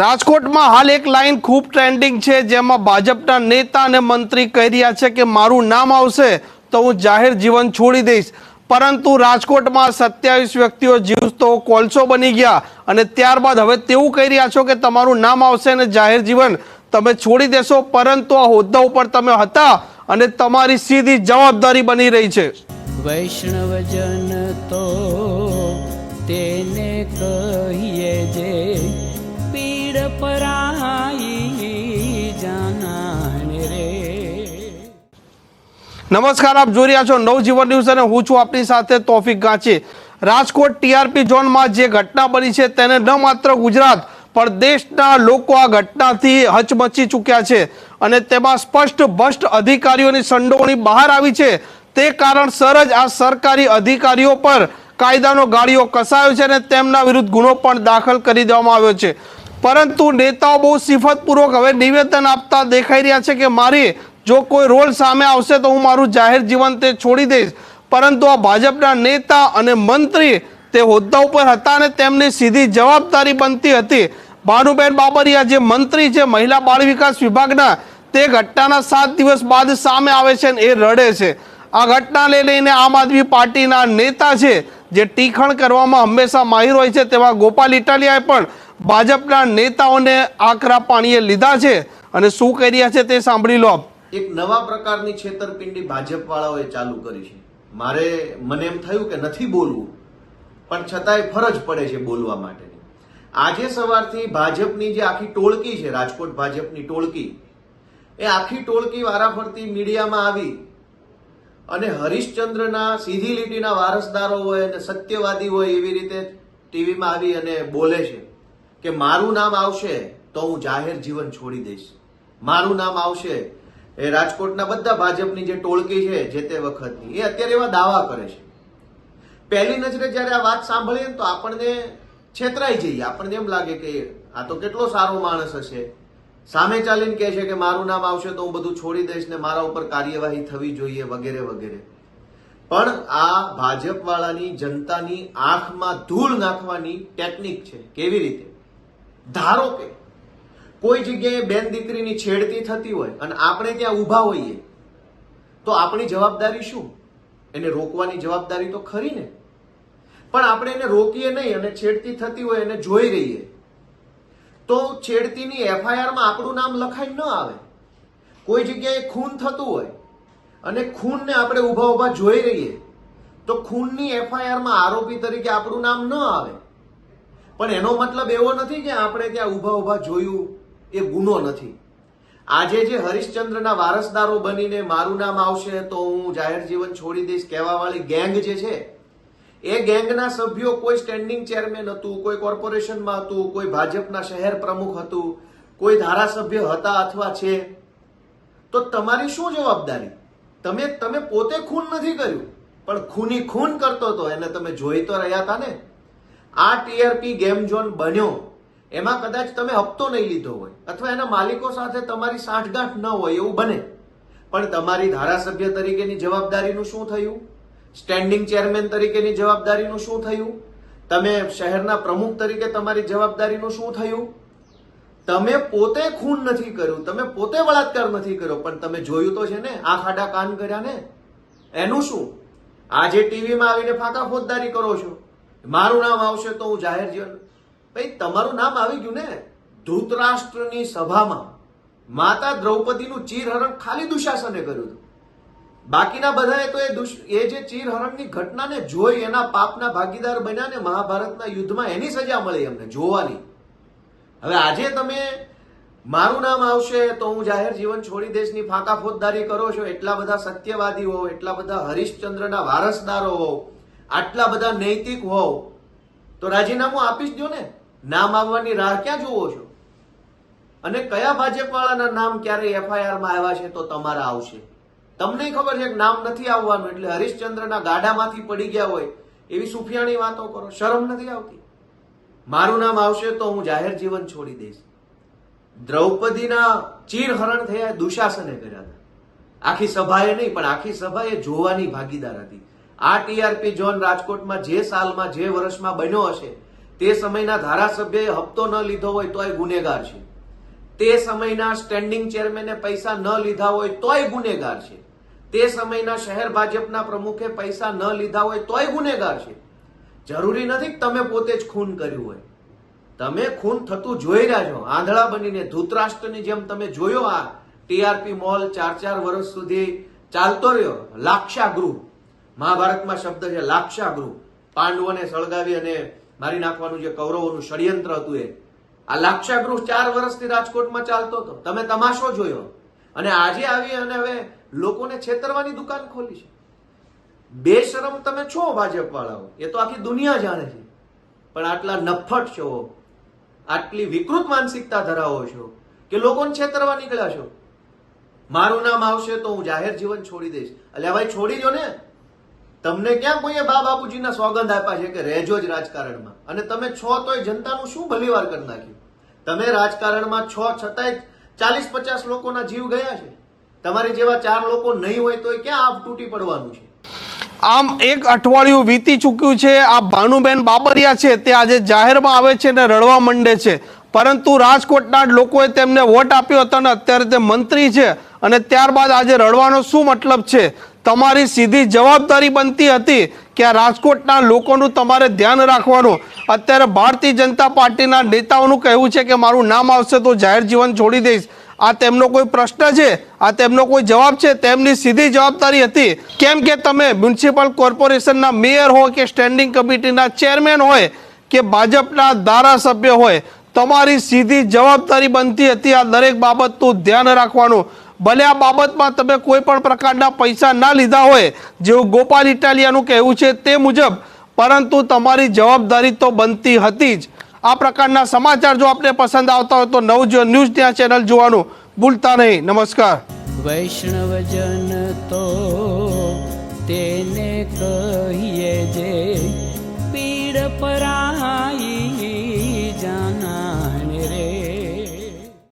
રાજકોટમાં હાલ એક લાઈન ખૂબ ટ્રેન્ડિંગ છે, જેમાં ભાજપના નેતા અને મંત્રી કહી રહ્યા છે કે મારું નામ આવશે તો હું જાહેર જીવન છોડી દઈશ. પરંતુ રાજકોટમાં સત્યાવીસ વ્યક્તિઓ જીવતો કોલસો બની ગયા અને ત્યારબાદ હવે તેવું કહી રહ્યા છો કે તમારું નામ આવશે અને જાહેર જીવન તમે છોડી દેશો, પરંતુ આ હોદ્દા ઉપર તમે હતા અને તમારી સીધી જવાબદારી બની રહી છે. વૈષ્ણવજન તો તેને કહીએ જે પીડ નમસ્કાર આપ જોઈ રહ્યા છો નવજીવન ન્યૂઝ અને હું છું આપની સાથે તોફિક ગાંચી રાજકોટ ટીઆરપી ઝોનમાં જે ઘટના બની છે તેને ન માત્ર ગુજરાત પણ દેશના લોકો આ ઘટનાથી હચમચી ચૂક્યા છે અને તેમાં સ્પષ્ટ ભ્રષ્ટ અધિકારીઓની સંડોવણી બહાર આવી છે. તે કારણસર જ આ સરકારી અધિકારીઓ પર કાયદાનો ગાળીઓ કસાયો છે અને તેમના વિરુદ્ધ ગુનો પણ દાખલ કરી દેવામાં આવ્યો છે. પરંતુ નેતાઓ બહુ સિફતપૂર્વક હવે નિવેદન આપતા દેખાઈ રહ્યા છે કે મારી જો કોઈ રોલ સામે આવશે તો હું મારું જાહેર જીવન તે છોડી દઈશ. પરંતુ આ ભાજપના નેતા અને મંત્રી તે હોદ્દા ઉપર હતા અને તેમની સીધી જવાબદારી બનતી હતી. ભાનુબેન બાબરિયા જે મંત્રી છે મહિલા બાળ વિકાસ વિભાગના તે ઘટનાના સાત દિવસ બાદ સામે આવે છે અને એ રડે છે. આ ઘટનાને લઈને આમ આદમી પાર્ટીના નેતા છે, જે ટીખણ કરવામાં હંમેશા માહિર હોય છે તેવા ગોપાલ ઇટાલિયાએ પણ ભાજપના નેતાઓને આકરા પાણીએ લીધા છે અને શું કરી રહ્યા છે તે સાંભળી લો એક નવા પ્રકારની છેતરપિંડી ભાજપ વાળાઓએ ચાલુ કરી છે. મારે, મને એમ થયું કે નથી બોલવું, પણ છતાંય ફરજ પડે છે બોલવા માટેની આજે સવારથી ભાજપની જે આખી ટોળકી છે, રાજકોટ ભાજપની ટોળકી, એ આખી ટોળકી વારાફરતી મીડિયામાં આવી અને હરિશ્ચંદ્રના સીધી લીટીના વારસદારો હોય અને સત્યવાદી હોય એવી રીતે ટીવીમાં આવી અને બોલે છે. કે મારું નામ આવશે તો હું જાહેર જીવન છોડી દઈશ. મારું નામ આવશે એ રાજકોટના બધા ભાજપની જે ટોળકી છે, જે તે વખતની, એ અત્યારે એવા દાવા કરે છે. પહેલી નજરે જ્યારે આ વાત સાંભળીએ ને તો આપણને છેતરાઈ જઈએ. આપણને એમ લાગે કે આ તો કેટલો સારો માણસ હશે. સામે ચાલીને કહે છે કે મારું નામ આવશે તો હું બધું છોડી દઈશ ને મારા ઉપર કાર્યવાહી થવી જોઈએ વગેરે વગેરે. પણ આ ભાજપ વાળાની જનતાની આંખમાં ધૂળ નાખવાની ટેકનિક છે. કેવી રીતે? ધારો કે કોઈ જગ્યાએ બેન દીકરીની છેડતી થતી હોય અને આપણે ત્યાં ઊભા હોઈએ, તો આપણી જવાબદારી શું? એને રોકવાની જવાબદારી તો ખરી ને. પણ આપણે એને રોકીએ નહીં અને છેડતી થતી હોય એને જોઈ રહીએ, તો છેડતીની એફઆઈઆરમાં આપણું નામ લખાઈ ન આવે. કોઈ જગ્યાએ ખૂન થતું હોય અને ખૂનને આપણે ઊભા ઊભા જોઈ રહીએ, તો ખૂનની એફઆઈઆરમાં આરોપી તરીકે આપણું નામ ન આવે. પણ એનો મતલબ એવો નથી કે આપણે ત્યાં ઊભા ઊભા જોયું એ ગુનો નથી. આજે જે હરિશ્ચંદ્રના વારસદારો બનીને મારું નામ આવશે તો હું જાહેર જીવન છોડી દઈશ કહેવાવાળી ગેંગ જે છે, એ ગેંગના સભ્યો કોઈ સ્ટેન્ડિંગ ચેરમેન હતું, કોઈ કોર્પોરેશનમાં હતું, કોઈ ભાજપના શહેર પ્રમુખ હતું, કોઈ ધારાસભ્ય હતા અથવા છે. તો તમારી શું જવાબદારી? તમે તમે પોતે ખૂન નથી કર્યું, પણ ખૂની ખૂન કરતો હતો, એને તમે જોઈ તો રહ્યા હતા ને? આ ટીઆરપી ગેમ ઝોન બન્યો, એમાં કદાચ તમે હપ્તો નહીં લીધો હોય અથવા એના માલિકો સાથે તમારી સાંઠગાંઠ ન હોય એવું બને. પણ તમારી ધારાસભ્ય તરીકેની જવાબદારીનું શું થયું? સ્ટેન્ડિંગ ચેરમેન તરીકેની જવાબદારીનું શું થયું? તમે શહેરના પ્રમુખ તરીકે તમારી જવાબદારીનું શું થયું? તમે પોતે ખૂન નથી કર્યું, તમે પોતે બળાત્કાર નથી કર્યો, પણ તમે જોયું તો છે ને, આ ખાડા કાન કર્યા ને? એનું શું? આજે ટીવીમાં આવીને ફાંકા ફોજદારી કરો છો. મારું નામ આવશે તો હું જાહેર જીવન. ભાઈ, તમારું નામ આવી ગયું ને, ધૃતરાષ્ટ્રની સભામાં માતા દ્રૌપદીનું ચીરહરણ ખાલી દુશાસને કર્યું હતું. બાકીના બધાએ તો એ એ જે ચીરહરણની ઘટનાને જોઈ, એના પાપના ભાગીદાર બન્યા ને મહાભારતના યુદ્ધમાં એની સજા મળી અમને, જોવાની. હવે આજે તમે મારું નામ આવશે તો હું જાહેર જીવન છોડી દેશની ફાંકા ફોજદારી કરો છો, એટલા બધા સત્યવાદી હોવ એટલા બધા હરિશ્ચંદ્રના વારસદારો. હોવ આટલા બધા નૈતિક હોવ, તો રાજીનામું આપી જ દો ને. નામ આવવાની રાહ ક્યાં જુઓ છો? અને કયા ભાજપવાળાના નામ ક્યારે એફઆઈઆરમાં આવ્યા છે તો તમારા આવશે? તમને ખબર છે કે નામ નથી આવવાનું એટલે હરિશ્ચંદ્રના ગાડામાંથી પડી ગયા હોય એવી સુફિયાણી વાતો કરો, શરમ નથી આવતી? મારું નામ આવશે તો હું જાહેર જીવન છોડી દઈશ. દ્રૌપદીના ચીરહરણ થયા દુશાસને કર્યા હતા. આખી સભાએ નહીં, પણ આખી સભાએ જોવાની ભાગીદાર હતી. આ ટીઆરપી ઝોન રાજકોટમાં જે સાલમાં, જે વર્ષમાં બન્યો હશે, તે સમયના ધારાસભ્યએ હપ્તો ન લીધો હોય તોય ગુનેગાર છે. તે સમયના સ્ટેન્ડિંગ ચેરમેને પૈસા ન લીધા હોય તોય ગુનેગાર છે. તે સમયના શહેર ભાજપના પ્રમુખે પૈસા ન લીધા હોય તોય ગુનેગાર છે. જરૂરી નથી તમે પોતે જ ખૂન કર્યું હોય. તમે ખૂન થતું જોઈ રહ્યા છો. આંધળા બનીને ધૂતરાષ્ટ્રની જેમ તમે જોયો આ ટીઆરપી મોલ ચાર ચાર વર્ષ સુધી ચાલતો રહ્યો. લાક્ષાગૃહ. મહાભારતમાં શબ્દ છે, લાક્ષાગૃહ. પાંડવોને સળગાવી અને મારી નાખવાનું જે કૌરવોનું ષડયંત્ર હતું એ. આ લાક્ષાગૃહ ચાર વર્ષથી રાજકોટમાં ચાલતો હતો. તમે તમાશો જોયો. અને આજે આવી અને હવે લોકોને છેતરવાની દુકાન ખોલી છે. બેશરમ તમે છો ભાજપ વાળાઓ એ તો આખી દુનિયા જાણે છે. પણ આટલા નફટ છો. આટલી વિકૃત માનસિકતા ધરાવો છો કે લોકોને છેતરવા નીકળ્યા છો? મારું નામ આવશે તો હું જાહેર જીવન છોડી દઈશ. એટલે ભાઈ, છોડી દો ને. તમને ક્યાં કોઈએ બા બાપુજીના સોગંદ આપ્યા છે કે રહેજો જ રાજકારણમાં? અને તમે છો તોય જનતાનું શું ભલીવાર કરી નાખ્યું? તમે રાજકારણમાં છો છતાંય ચાલીસ પચાસ લોકોના જીવ ગયા છે. તમારી જેવા ચાર લોકો નહીં હોય તોય ક્યાં આપ તૂટી પડવાનું છે? આમ એક અઠવાડિયું વીતી ચૂક્યું છે, આ ભાનુબેન બાબરિયા છે, તે આજે જાહેરમાં આવે છે ને રડવા માંડે છે. પરંતુ રાજકોટના લોકોએ તેમને વોટ આપ્યો હતો અને અત્યારે તે મંત્રી છે અને ત્યારબાદ આજે રડવાનો શું મતલબ છે? તમારી સીધી જવાબદારી બનતી હતી કે આ રાજકોટના લોકોનું તમારે ધ્યાન રાખવાનું. અત્યારે ભારતીય જનતા પાર્ટીના નેતાઓનું કહેવું છે કે મારું નામ આવશે તો જાહેર જીવન છોડી દઈશ. આ તેમનો કોઈ પ્રશ્ન છે? આ તેમનો કોઈ જવાબ છે? તેમની સીધી જવાબદારી હતી. કેમ કે તમે મ્યુનિસિપલ કોર્પોરેશનના મેયર હોય કે સ્ટેન્ડિંગ કમિટીના ચેરમેન હોય કે ભાજપના ધારાસભ્ય હોય, તમારી સીધી જવાબદારી બનતી હતી આ દરેક બાબતનું ધ્યાન રાખવાનું. ભલે આ બાબતમાં તમે કોઈ પણ પ્રકારના પૈસા ના લીધા હોય, જેવું ગોપાલ ઇટાલિયાનું કહેવું છે તે મુજબ, પરંતુ તમારી જવાબદારી તો બનતી હતી જ. આ પ્રકારના સમાચાર જો આપને પસંદ આવતા હોય તો નવજીવન ન્યૂઝ ત્યાં ચેનલ જોવાનું ભૂલતા નહીં. નમસ્કાર. વૈષ્ણવજન તો તેને કહીએ જે પીડ પરાય